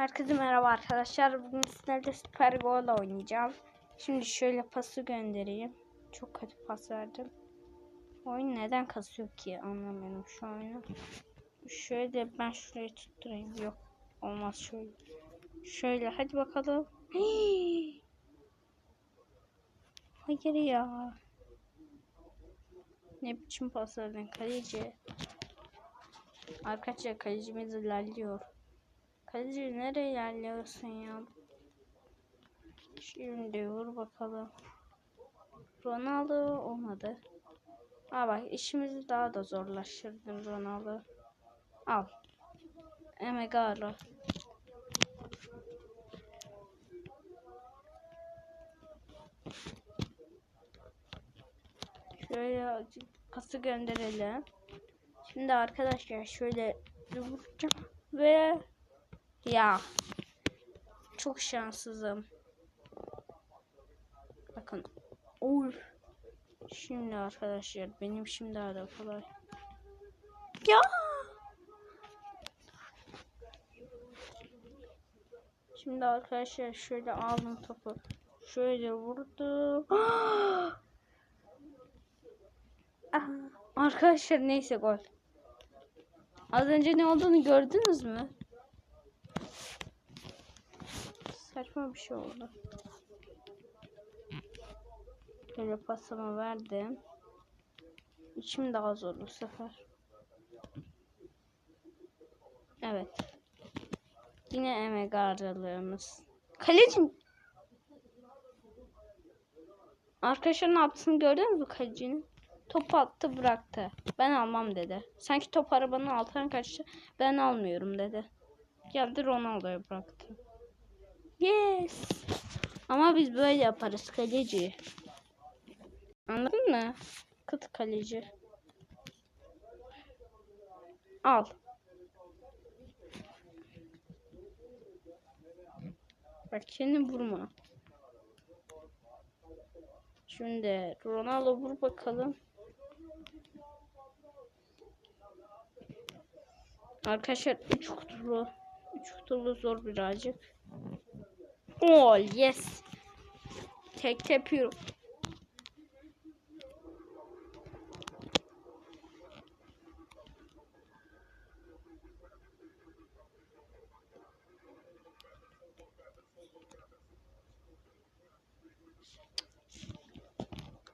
Herkese merhaba arkadaşlar. Bugün sizlerle Super Goal oynayacağım. Şimdi şöyle pası göndereyim. Çok kötü pas verdim. Oyun neden kasıyor ki anlamıyorum şu oyunu. Şöyle ben şurayı tutturayım. Yok olmaz şöyle. Şöyle hadi bakalım. Hayır ya. Ne biçim pas verdin kaleci. Arkadaşlar kalecimiz ilerliyor. Kaleci nereye ilerliyorsun ya? Şimdi vur bakalım. Ronaldo olmadı. Aa bak işimizi daha da zorlaştırdın Ronaldo. Al. Emegalo. Şöyle pası gönderelim. Şimdi arkadaşlar şöyle vuracağım ve ya çok şanssızım. Bakın. Uy. Şimdi arkadaşlar benim şimdi da kolay. Ya. Şimdi arkadaşlar şöyle aldım topu. Şöyle vurdu. Ah, arkadaşlar neyse gol. Az önce ne olduğunu gördünüz mü? Saçma bir şey oldu. Böyle pasımı verdim. İçim daha zor bu sefer. Evet. Yine emek harcalığımız. Kalecim. Arkadaşlar ne yaptığını gördünüz mü kalecinin? Topu attı bıraktı. Ben almam dedi. Sanki top arabanın altına kaçtı. Ben almıyorum dedi. Geldi Ronaldo'ya bıraktı. Yes. Ama biz böyle yaparız kaleci. Anladın mı? Kıt kaleci. Al. Bak kendi vurma. Şimdi Ronaldo vur bakalım. Arkadaşlar 3 kutulu 3 kutulu zor birazcık. Gol yes. Tek tepiyorum.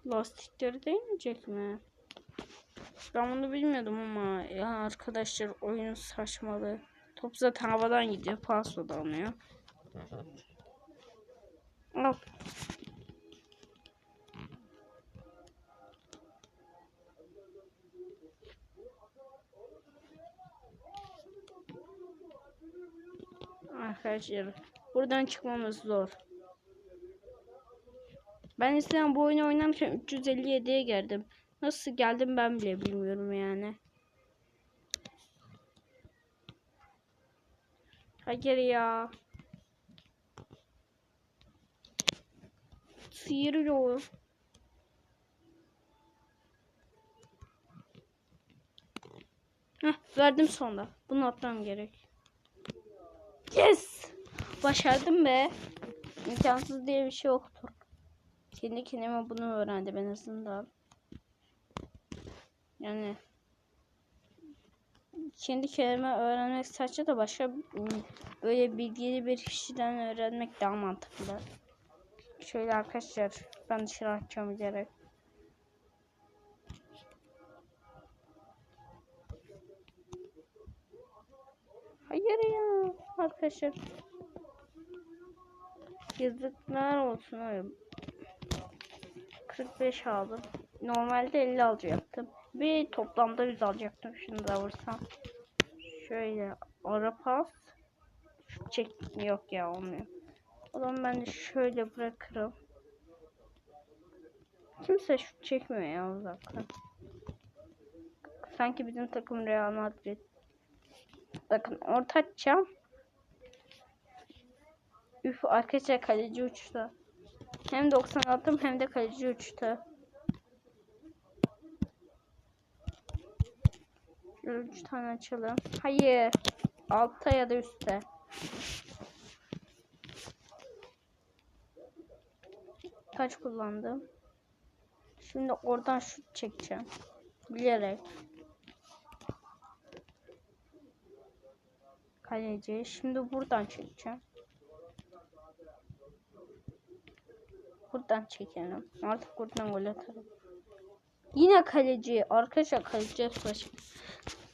Lastikleri değmeyecek mi? Ben bunu bilmiyordum ama ya arkadaşlar oyun saçmalı. Top zaten havadan gidiyor. Paso da almıyor. Al. Arkadaşlar buradan çıkmamız zor. Ben eskiden bu oyunu oynarken 357'ye geldim. Nasıl geldim ben bile bilmiyorum yani. Hayır ya. Sıyırıyor. Heh, verdim sonunda. Bunu atmam gerek. Yes! Başardım be. İmkansız diye bir şey yoktur. Kendi kendime bunu öğrendim en azından. Yani kendi kelime öğrenmek saçma da başka böyle bilgili bir kişiden öğrenmek daha mantıklı. Şöyle arkadaşlar ben dışarı açacağım bilerek. Hayır ya arkadaşlar. Yazıklar olsun oğlum. 45 aldım. Normalde 50 alacaktım. Bir toplamda 100 alacaktım. Şunu da vursam. Şöyle ara pas. Çek yok ya olmuyor. O zaman ben de şöyle bırakırım. Kimse şut çekmiyor ya uzaktan. Sanki bizim takım Real Madrid. Bakın orta açacağım. Üf arkadaşlar kaleci uçtu. Hem 90 attım hem de kaleci uçtu. Şöyle 3 tane açalım. Hayır. Altta ya da üstte. Kaç kullandım? Şimdi oradan şut çekeceğim. Bilerek. Kaleci. Şimdi buradan çekeceğim. Buradan çekelim. Artık buradan gol atarım. Yine kaleci. Arkadaşlar kaleci saçma.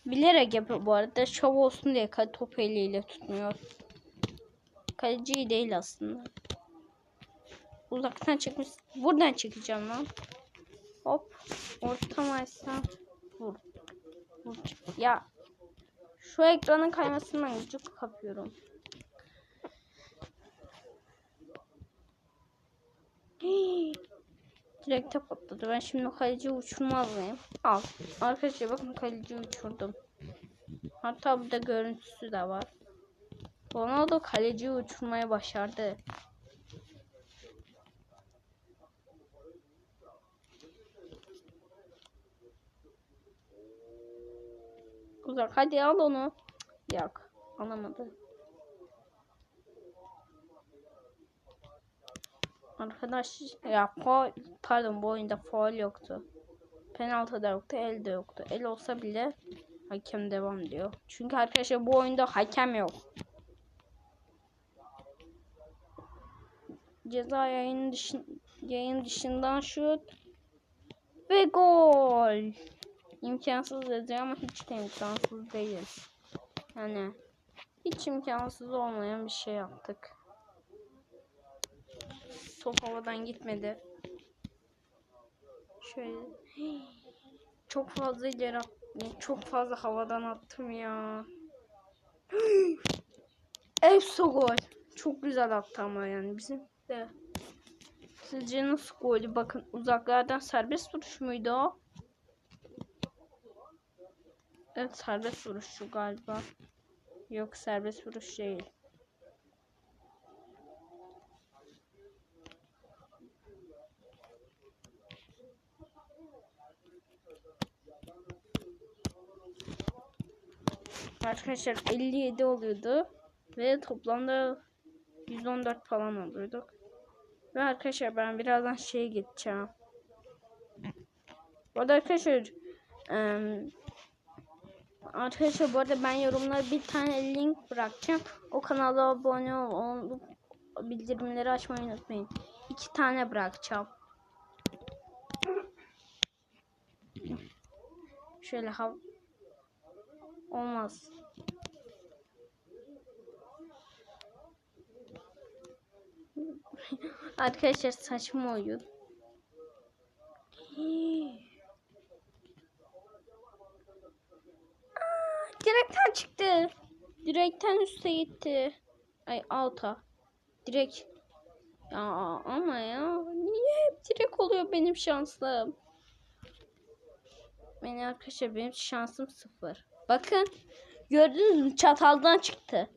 Bilerek yapıyor bu arada. Şov olsun diye topu eliyle tutmuyor. Kaleci değil aslında. Uzaktan çekmiş. Buradan çekeceğim lan. Hop. Ortamaysa vur. vur. Ya. Şu ekranın kaymasından gıcık kapıyorum. Hii. Direkte patladı. Ben şimdi kaleci uçurmaz mıyım? Al. Arkadaşlar bakın kaleci uçurdum. Hatta burada görüntüsü de var. Ronaldo kaleci uçurmayı başardı. Uzak hadi al onu. Yok alamadı. Arkadaş ya faul pardon bu oyunda faul yoktu. Penaltı da yoktu, el de yoktu. El olsa bile hakem devam diyor. Çünkü arkadaşlar bu oyunda hakem yok. Ceza yayın dışın yayın dışından şut ve gol. İmkansız yazıyor ama hiç de imkansız değil. Yani hiç imkansız olmayan bir şey yaptık. Top havadan gitmedi. Şöyle. Çok fazla ileri çok fazla havadan attım ya. Efso gol. Çok güzel attı ama yani bizim de. Sizce nasıl golü? Bakın uzaklardan serbest vuruş muydu o? Evet serbest vuruşu galiba. Yok serbest vuruş değil. Arkadaşlar 57 oluyordu. Ve toplamda 114 falan oluyorduk. Ve arkadaşlar ben birazdan şeye gideceğim. Bu arkadaşlar eee Arkadaşlar bu arada ben yorumlara bir tane link bırakacağım. O kanala abone olup bildirimleri açmayı unutmayın. İki tane bırakacağım. Şöyle hav olmaz. Arkadaşlar saçma oyun. Direkten çıktı. Direkten üste gitti. Ay alta. Direkt. Ya ama ya. Niye hep direkt oluyor benim şansım? Benim arkadaşlar benim şansım sıfır. Bakın. Gördünüz mü? Çataldan çıktı.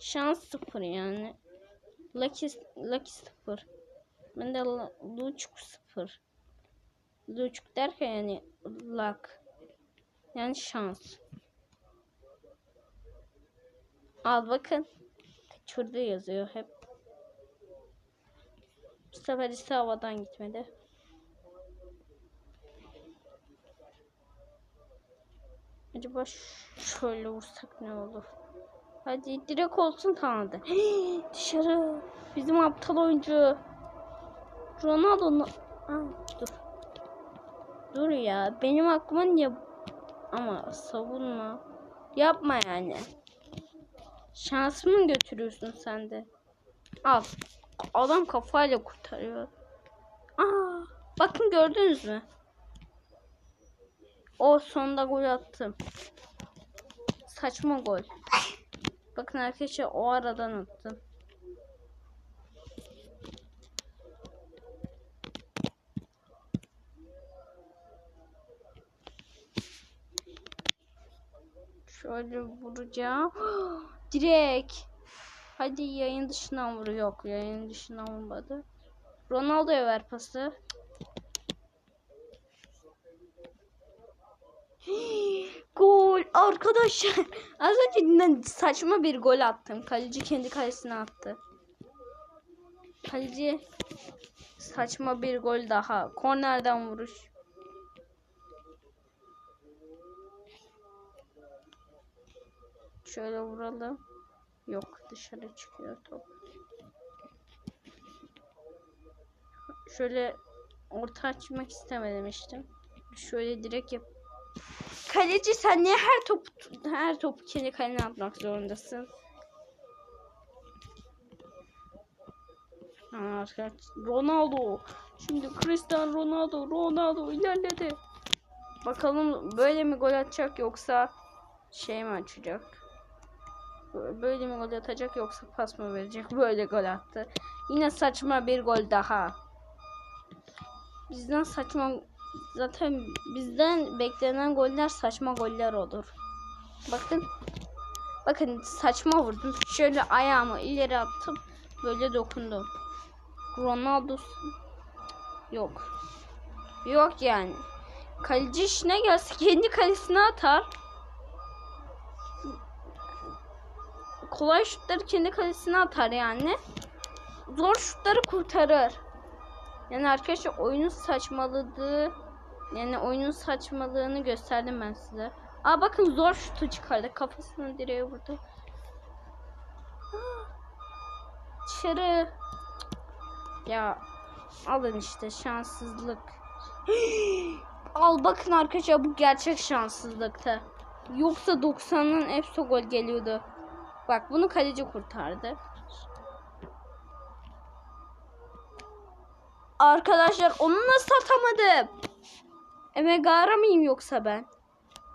Şans sıfır yani. Lucky, lucky sıfır. Ben de Luçuk sıfır. Luçuk derken yani luck. Yani şans. Al bakın. Şurada yazıyor hep. Bu sefer ise havadan gitmedi. Acaba şöyle vursak ne olur? Hadi direkt olsun tamamdır. Dışarı. Bizim aptal oyuncu. Ronaldo. dur. Dur ya. Benim aklıma niye... Ama savunma. Yapma yani. Şansımı mı götürüyorsun sen de? Al. Adam kafayla kurtarıyor. Aa, bakın gördünüz mü? O sonunda gol attım. Saçma gol. Bakın arkadaşlar o aradan attım. Şöyle vuracağım. Direkt. Hadi yayın dışından vur. Yok yayın dışından vurmadı. Ronaldo'ya ver pası. gol arkadaşlar. Az önce saçma bir gol attım. Kaleci kendi kalesine attı. Kaleci saçma bir gol daha. Kornerden vuruş. Şöyle vuralım. Yok dışarı çıkıyor top. Şöyle orta açmak istememiştim. Şöyle direkt yap. Kaleci sen niye her top her topu kendi kalene atmak zorundasın? Ha, arkadaş Ronaldo. Şimdi Cristiano Ronaldo, Ronaldo ilerledi. Bakalım böyle mi gol atacak yoksa şey mi açacak? Bö- Böyle mi gol atacak yoksa pas mı verecek? Böyle gol attı. Yine saçma bir gol daha. Bizden saçma zaten bizden beklenen goller saçma goller olur. Bakın. Bakın saçma vurdum. Şöyle ayağımı ileri attım. Böyle dokundum. Ronaldo yok. Yok yani. Kaleci işine gelse kendi kalesine atar. Kolay şutları kendi kalesine atar yani. Zor şutları kurtarır. Yani arkadaşlar oyunun saçmaladığı yani oyunun saçmalığını gösterdim ben size. Aa bakın zor şutu çıkardı. Kafasını direğe vurdu. Dışarı. Ya alın işte şanssızlık. Al bakın arkadaşlar bu gerçek şanssızlıktı. Yoksa 90'ın Epso gol geliyordu. Bak bunu kaleci kurtardı. Arkadaşlar onu nasıl atamadım? Emegara mıyım yoksa ben?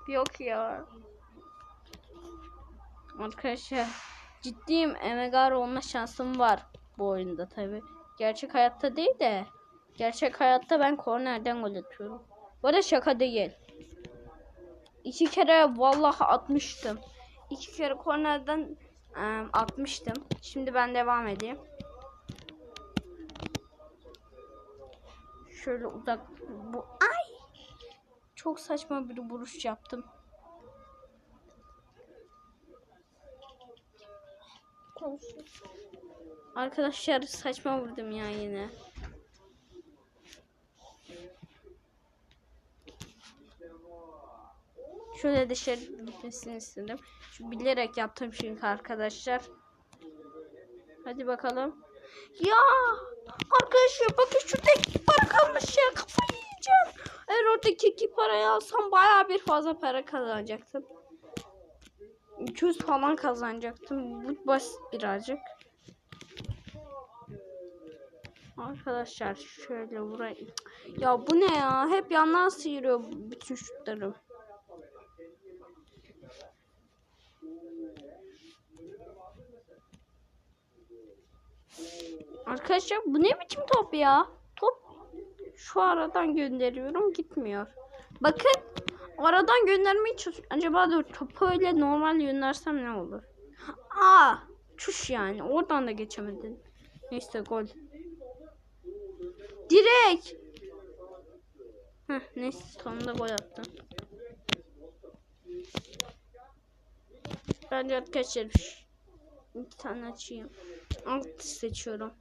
Yok ya. Arkadaşlar ciddiyim Emegara olma şansım var bu oyunda tabi. Gerçek hayatta değil de gerçek hayatta ben kornerden gol atıyorum. Bu arada şaka değil. İki kere vallahi atmıştım. İki kere kornerden atmıştım. Şimdi ben devam edeyim. Şöyle uzak bu ay çok saçma bir vuruş yaptım. Arkadaşlar saçma vurdum ya yine. Şöyle dışarı gitmesini istedim. Şu bilerek yaptım çünkü arkadaşlar. Hadi bakalım. Ya arkadaşlar bakın şurada iki para kalmış ya kafayı yiyeceğim. Eğer oradaki iki parayı alsam baya bir fazla para kazanacaktım. 200 falan kazanacaktım. Bu basit birazcık. Arkadaşlar şöyle vurayım. Ya bu ne ya? Hep yandan sıyırıyor bütün şutlarım. Arkadaşlar bu ne biçim top ya? Top şu aradan gönderiyorum gitmiyor. Bakın aradan göndermeyi. Acaba da topu öyle normal göndersem ne olur? Aa, çuş yani. Oradan da geçemedin. Neyse gol. Direkt. Heh, neyse sonunda gol attı. Bence arkadaşlar bir tane açayım. Alt seçiyorum.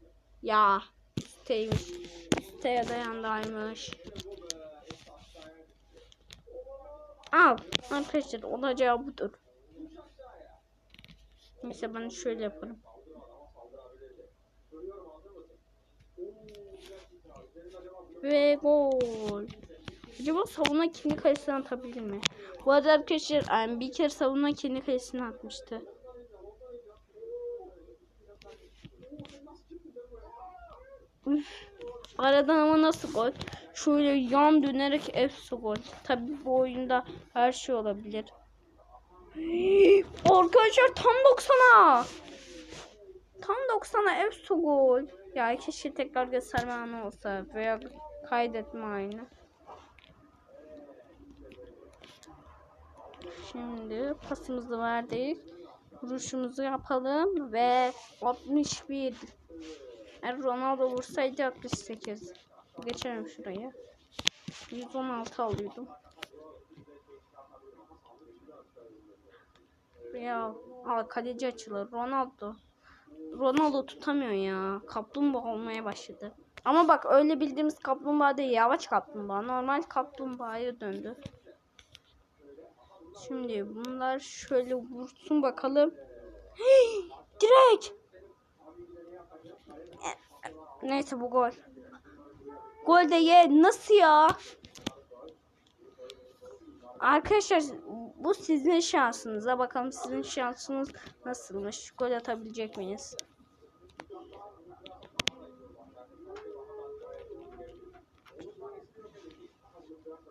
Ya. Siteymiş. Siteye dayandaymış. Al. Arkadaşlar olacağı budur. Neyse ben şöyle yaparım. Ve gol. Acaba savunma kendi kalesine atabilir mi? Bu arada arkadaşlar bir kere savunma kendi kalesine atmıştı. Üf. Aradan ama nasıl gol? Şöyle yan dönerek efsi gol. Tabi bu oyunda her şey olabilir. Arkadaşlar tam 90'a. Tam 90'a efsi gol. Ya keşke tekrar gösterme anı olsa veya kaydetme aynı. Şimdi pasımızı verdik. Vuruşumuzu yapalım ve 61. Eğer Ronaldo vursaydı 68. Geçelim şuraya. 116 alıyordum. Ya al kaleci açılır. Ronaldo. Ronaldo tutamıyor ya. Kaplumbağa olmaya başladı. Ama bak öyle bildiğimiz kaplumbağa değil. Yavaş kaplumbağa. Normal kaplumbağaya döndü. Şimdi bunlar şöyle vursun bakalım. Hey, direkt. Neyse bu gol. Gol de ye. Nasıl ya? Arkadaşlar bu sizin şansınıza. Bakalım sizin şansınız nasılmış? Gol atabilecek miyiz?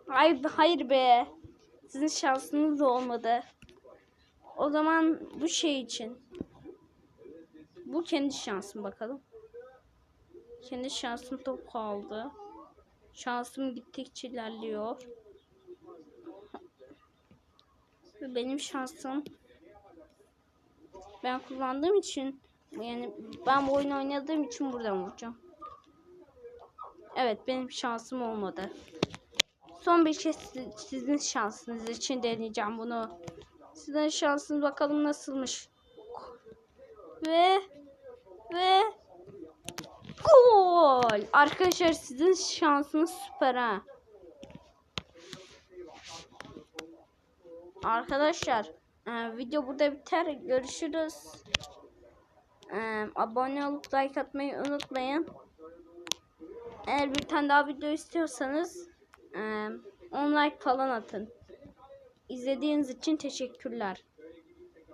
Hayır, hayır be. Sizin şansınız olmadı. O zaman bu şey için. Bu kendi şansım bakalım. Kendi şansım top aldı. Şansım gittikçe ilerliyor. Ve benim şansım ben kullandığım için yani ben bu oyunu oynadığım için buradan vuracağım. Evet benim şansım olmadı. Son bir kez si- sizin şansınız için deneyeceğim bunu. Sizin şansınız bakalım nasılmış. Ve ve gol. Arkadaşlar sizin şansınız süper ha. Arkadaşlar e, video burada biter. Görüşürüz. E, abone olup like atmayı unutmayın. Eğer bir tane daha video istiyorsanız e, 10 like falan atın. İzlediğiniz için teşekkürler.